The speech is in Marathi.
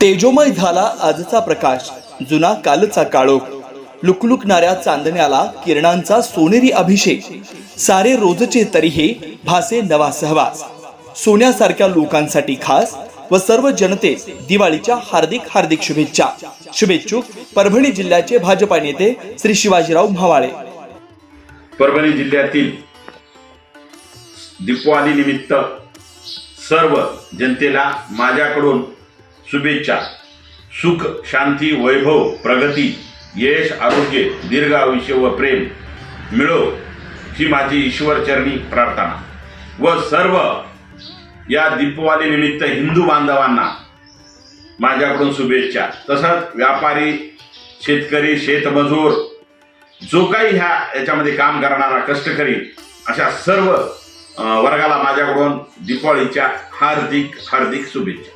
तेजोमय झाला आजचा प्रकाश जुना कालचा काळोख. लुकलुकणाऱ्या चांदण्याला किरणांचा सोनेरी अभिषेक. सारे रोजचे तरीही भासे नवा सहवास. सोन्यासारख्या लोकांसाठी खास व सर्व जनते दिवाळीच्या हार्दिक हार्दिक शुभेच्छा. शुभेच्छुक परभणी जिल्ह्याचे भाजपा नेते श्री शिवाजीराव म्हावाळे. परभणी जिल्ह्यातील दीपावली निमित्त सर्व जनतेला माझ्याकडून शुभेच्छा. सुख शांती वैभव प्रगती यश आरोग्य दीर्घ आयुष्य व प्रेम मिळो ही माझी ईश्वरचरणी प्रार्थना. व सर्व या दीपावली निमित्त हिंदू बांधवांना माझ्याकडून शुभेच्छा. तसंच व्यापारी शेतकरी शेतमजूर जो काही ह्या याच्यामध्ये काम करणारा कष्टकरी अशा सर्व वर्गाला माझ्याकडून दीपावलीच्या हार्दिक हार्दिक शुभेच्छा.